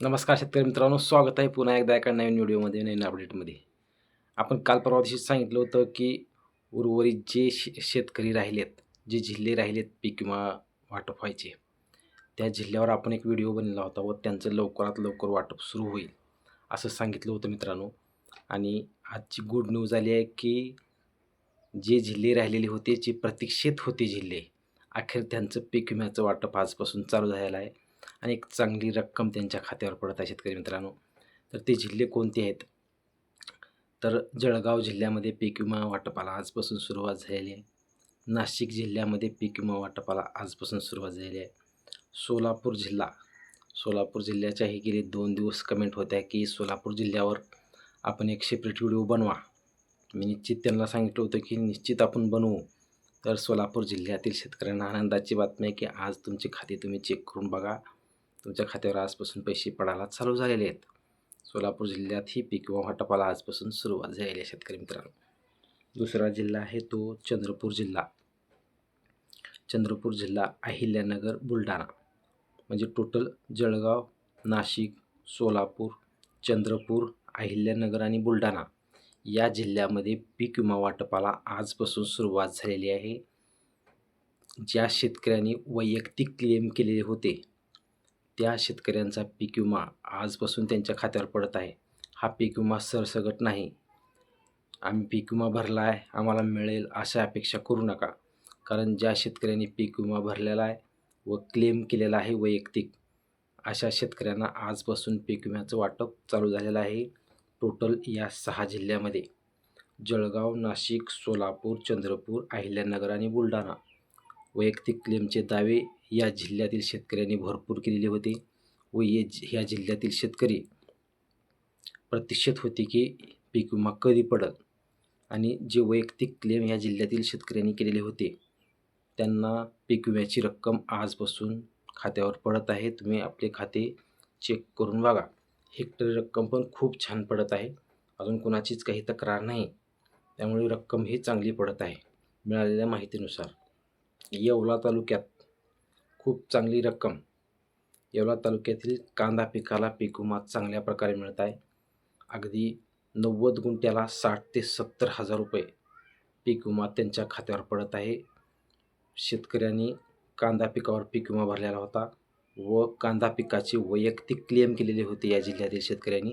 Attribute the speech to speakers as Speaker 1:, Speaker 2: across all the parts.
Speaker 1: नमस्कार शेतकरी मित्रांनो स्वागत आहे पुन्हा एकदा एका नवीन व्हिडिओमध्ये नवीन अपडेटमध्ये आपण काल परवा दिवशी सांगितलं होतं की उर्वरित जे शे शेतकरी राहिलेत जे जिल्हे राहिलेत पीक विमा वाटप व्हायचे त्या जिल्ह्यावर आपण एक व्हिडिओ बनला होता व त्यांचं लवकरात लवकर वाटप सुरू होईल असं सांगितलं होतं मित्रांनो. आणि आजची गुड न्यूज आली आहे की जे जिल्हे राहिलेले होते जे प्रतीक्षेत होते जिल्हे अखेर त्यांचं पीक विम्याचं वाटप आजपासून चालू झालेलं आहे. आणि एक चांगली रक्कम त्यांच्या खात्यावर पडत आहे शेतकरी मित्रांनो. तर ते जिल्हे कोणते आहेत? तर जळगाव जिल्ह्यामध्ये पीक विमा वाटपाला आजपासून सुरुवात झालेली आहे. नाशिक जिल्ह्यामध्ये पीक विमा वाटपाला आजपासून सुरुवात झालेली आहे. सोलापूर जिल्हा सोलापूर जिल्ह्याच्याही गेले दोन दिवस कमेंट होत्या की सोलापूर जिल्ह्यावर आपण एक सेपरेट व्हिडिओ बनवा. मी निश्चित त्यांना सांगितलं होतं की निश्चित आपण बनवू. तर सोलापूर जिल्ह्यातील शेतकऱ्यांना आनंदाची बातमी आहे की आज तुमचे खाते तुम्ही चेक करून बघा. तुमच्या खात्यावर आजपासून पैसे पडायला चालू झालेले आहेत. सोलापूर जिल्ह्यात ही पीक विमा वाटपाला आजपासून सुरुवात झालेली आहे शेतकरी मित्रांनो. दुसरा जिल्हा आहे तो चंद्रपूर जिल्हा. चंद्रपूर जिल्हा अहिल्यानगर बुलढाणा. म्हणजे टोटल जळगाव नाशिक सोलापूर चंद्रपूर अहिल्यानगर आणि बुलढाणा या जिल्ह्यामध्ये पीक विमा वाटपाला आजपासून सुरुवात झालेली आहे. ज्या शेतकऱ्यांनी वैयक्तिक क्लेम केलेले होते त्या शेतकऱ्यांचा पीक विमा आजपासून त्यांच्या खात्यावर पडत आहे. हा पीक विमा सरसगट नाही. आम्ही पीक विमा भरला आहे. आम्हाला मिळेल अशा अपेक्षा करू नका. कारण ज्या शेतकऱ्यांनी पीक विमा भरलेला आहे व क्लेम केलेला आहे वैयक्तिक अशा शेतकऱ्यांना आजपासून पीक विम्याचं वाटप चालू झालेलं आहे टोटल या सहा जिल्ह्यामध्ये. जळगाव नाशिक सोलापूर चंद्रपूर अहिल्यानगर आणि बुलढाणा. वैयक्तिक क्लेमचे दावे या जिल्ह्यातील शेतकऱ्यांनी भरपूर केलेले होते व ये ह्या जिल्ह्यातील शेतकरी प्रतीक्षेत होते की पीक विमा कधी पडल आणि जे वैयक्तिक क्लेम ह्या जिल्ह्यातील शेतकऱ्यांनी केलेले होते त्यांना पीक विम्याची रक्कम आजपासून खात्यावर पडत आहे. तुम्ही आपले खाते चेक करून बघा. हेक्टरी रक्कम पण खूप छान पडत आहे. अजून कोणाचीच काही तक्रार नाही. त्यामुळे रक्कम ही चांगली पडत आहे. मिळालेल्या माहितीनुसार येवला तालुक्यात खूप चांगली रक्कम. येवला तालुक्यातील कांदा पिकाला पीक विमा चांगल्या प्रकारे मिळत आहे. अगदी नव्वद गुंठ्याला साठ ते सत्तर हजार रुपये पीक विमा त्यांच्या खात्यावर पडत आहे. शेतकऱ्यांनी कांदा पिकावर पीक विमा भरलेला होता व कांदा पिकाची वैयक्तिक क्लेम केलेली होती या जिल्ह्यातील शेतकऱ्यांनी.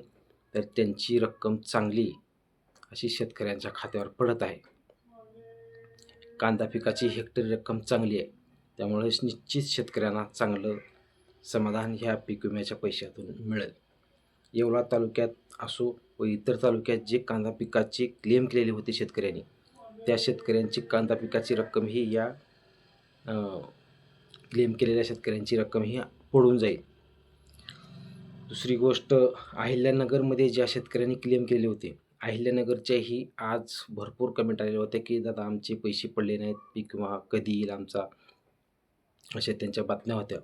Speaker 1: तर त्यांची रक्कम चांगली अशी शेतकऱ्यांच्या खात्यावर पडत आहे. कांदा पिकाची हेक्टरी रक्कम चांगली आहे. त्यामुळे निश्चित शेतकऱ्यांना चांगलं समाधान ह्या पीक विम्याच्या पैशातून मिळेल. येवला तालुक्यात असो व इतर तालुक्यात जे कांदा पिकाचे क्लेम केलेले होते शेतकऱ्यांनी त्या शेतकऱ्यांची कांदा पिकाची रक्कम ही या क्लेम केलेल्या शेतकऱ्यांची रक्कम ही पडून जाईल. दुसरी गोष्ट अहिल्यानगरमध्ये ज्या शेतकऱ्यांनी क्लेम केले होते अहिल्यानगरच्याही आज भरपूर कमेंट आलेले होते की दादा आमचे पैसे पडले नाहीत पीक विमा कधी येईल आमचा? अशा त्यांच्या बातम्या होत्या.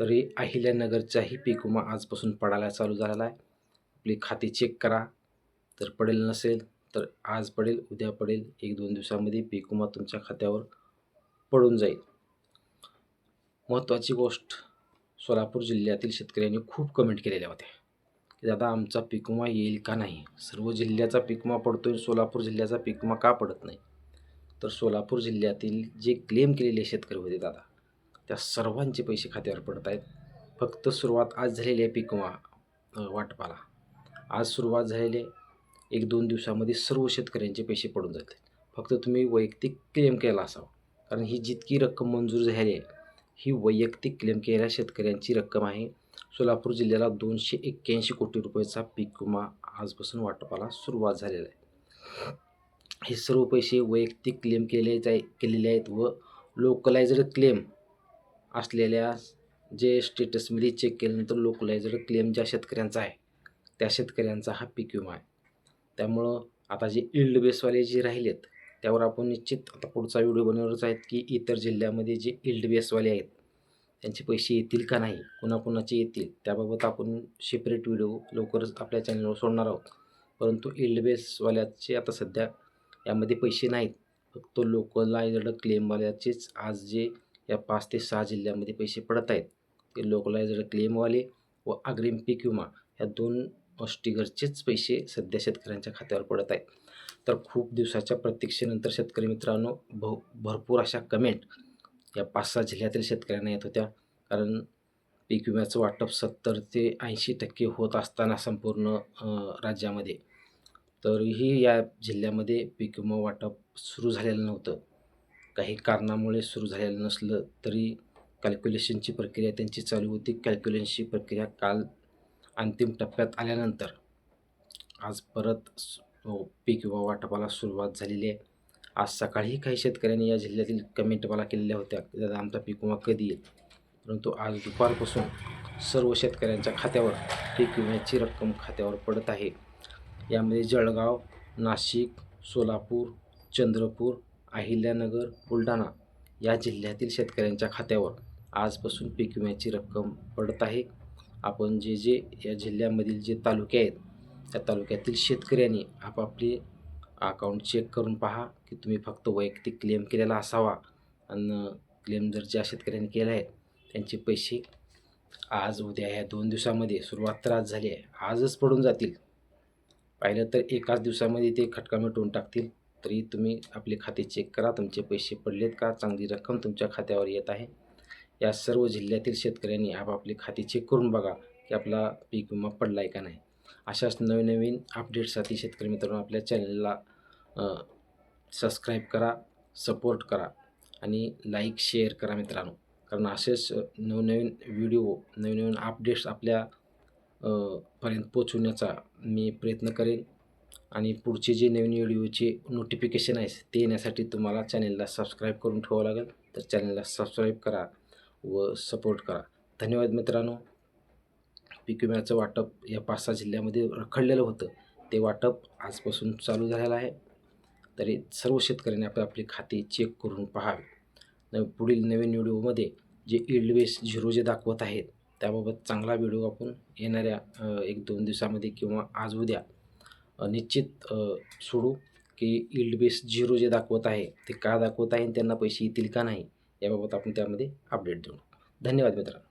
Speaker 1: तरी अहिल्यानगरचाही पीक विमा आजपासून पडायला चालू झालेला आहे. आपली खाते चेक करा. तर पडेल नसेल तर आज पडेल उद्या पडेल. एक दोन दिवसामध्ये पीक विमा तुमच्या खात्यावर पडून जाईल. महत्त्वाची गोष्ट सोलापूर जिल्ह्यातील शेतकऱ्यांनी खूप कमेंट केलेल्या होत्या. की दादा आमचा पीक विमा येईल का नाही? सर्व जिल्ह्याचा पीक विमा पडतोय सोलापूर जिल्ह्याचा पीक विमा का पडत नाही? तर सोलापूर जिल्ह्यातील जे क्लेम केलेले शेतकरी होते दादा त्या सर्वांचे पैसे खात्यावर पडत आहेत. फक्त सुरुवात आज झालेली आहे पीक विमा वाटपाला. आज सुरुवात झालेली एक दोन दिवसामध्ये सर्व शेतकऱ्यांचे पैसे पडून जातील. फक्त तुम्ही वैयक्तिक क्लेम केला असावा. कारण ही जितकी रक्कम मंजूर झाली आहे ही वैयक्तिक क्लेम केलेल्या शेतकऱ्यांची रक्कम आहे. सोलापूर जिल्ह्याला दोनशे एक्क्याऐंशी कोटी रुपयाचा पीक विमा आजपासून वाटपाला सुरुवात झालेला आहे. हे सर्व पैसे वैयक्तिक क्लेम केले जाय केलेले आहेत व लोकलायझड क्लेम असलेल्या जे स्टेटसमध्ये चेक केल्यानंतर लोकलायझड क्लेम ज्या शेतकऱ्यांचा आहे त्या शेतकऱ्यांचा हा पीक विमा आहे. त्यामुळं आता जे इल्ड बेसवाले जे राहिलेत त्यावर आपण निश्चित आता पुढचा व्हिडिओ बनवणारच आहेत की इतर जिल्ह्यामध्ये जे इल्ड बेसवाले आहेत त्यांचे पैसे येतील का नाही कुणाकुणाचे येतील त्याबाबत आपण सेपरेट व्हिडिओ लवकरच आपल्या चॅनलवर सोडणार आहोत. परंतु इल्ड बेसवाल्याचे आता सध्या यामध्ये पैसे नाहीत फक्त लोकलायझड क्लेमवाल्याचेच आज जे या पाच ते सहा जिल्ह्यामध्ये पैसे पडत आहेत. ते लोकलायझड क्लेमवाले व अग्रिम पीक विमा ह्या दोन स्टिगरचेच पैसे सध्या शेतकऱ्यांच्या खात्यावर पडत आहेत. तर खूप दिवसाच्या प्रतीक्षेनंतर शेतकरी मित्रांनो भ भरपूर अशा कमेंट या पाच सहा जिल्ह्यातील शेतकऱ्यांना येत होत्या. कारण पीक विम्याचं वाटप सत्तर ते ऐंशी टक्के होत असताना संपूर्ण राज्यामध्ये. तरीही या जिल्ह्यामध्ये पीक विमा वाटप सुरू झालेलं नव्हतं. काही कारणामुळे सुरू झालेलं नसलं तरी कॅल्क्युलेशनची प्रक्रिया त्यांची चालू होती. कॅल्क्युलेशनची प्रक्रिया काल अंतिम टप्प्यात आल्यानंतर आज परत पीक विमा वाटपाला सुरुवात झालेली आहे. आज सकाळीही काही शेतकऱ्यांनी या जिल्ह्यातील कमेंट मला केलेल्या होत्या. दादा आमचा पीक विमा कधी येईल? परंतु आज दुपारपासून सर्व शेतकऱ्यांच्या खात्यावर पीक विम्याची रक्कम खात्यावर पडत आहे. यामध्ये जळगाव नाशिक सोलापूर चंद्रपूर अहिल्यानगर बुलढाणा या जिल्ह्यातील शेतकऱ्यांच्या खात्यावर आजपासून पीक विम्याची रक्कम पडत आहे. आपण जे जे या जिल्ह्यामधील जे तालुके आहेत त्या तालुक्यातील शेतकऱ्यांनी आपापली अकाउंट चेक करून पहा की तुम्ही फक्त वैयक्तिक क्लेम केलेला असावा. आणि क्लेम जर ज्या शेतकऱ्यांनी केला आहे त्यांचे पैसे आज उद्या या दोन दिवसामध्ये सुरुवात तर आज झाली आहे. आजच पडून जातील. पाहिलं तर एकाच दिवसामध्ये ते खटका मिटवून टाकतील. तरी तुम्ही आपले खाते चेक करा. तुमचे पैसे पडलेत का? चांगली रक्कम तुमच्या खात्यावर येत आहे. या सर्व जिल्ह्यातील शेतकऱ्यांनी आपापले खाते चेक करून बघा की आपला पीक विमा पडला आहे का नाही. अशाच नवीन नवीन अपडेट्ससाठी शेतकरी मित्रांनो आपल्या चॅनलला सबस्क्राईब करा सपोर्ट करा आणि लाईक शेअर करा मित्रांनो. कारण असेच नवनवीन व्हिडिओ नवीन नवीन अपडेट्स आपल्या पर्यंत पोचवण्याचा मी प्रयत्न करेन. आणि पुढचे जे नवीन व्हिडिओचे नोटिफिकेशन आहे ते येण्यासाठी तुम्हाला चॅनलला सबस्क्राईब करून ठेवावं लागेल. तर चॅनलला सबस्क्राईब करा व सपोर्ट करा. धन्यवाद मित्रांनो. पीक विम्याचं वाटप या पाच सहा जिल्ह्यामध्ये रखडलेलं होतं. ते वाटप आजपासून चालू झालेलं आहे. तरी सर्व शेतकऱ्यांनी आपली आपली खाती चेक करून पहावे. न पुढील नवीन व्हिडिओमध्ये जे इल्डवेस झिरो जे दाखवत आहेत त्याबाबत चांगला व्हिडिओ आपण येणाऱ्या एक दोन दिवसामध्ये किंवा आज उद्या निश्चित सोडू की इल्ड बेस झिरो जे दाखवत आहे ते का दाखवत आहे आणि त्यांना पैसे येतील का नाही याबाबत आपण त्यामध्ये अपडेट देऊ. धन्यवाद मित्रांनो.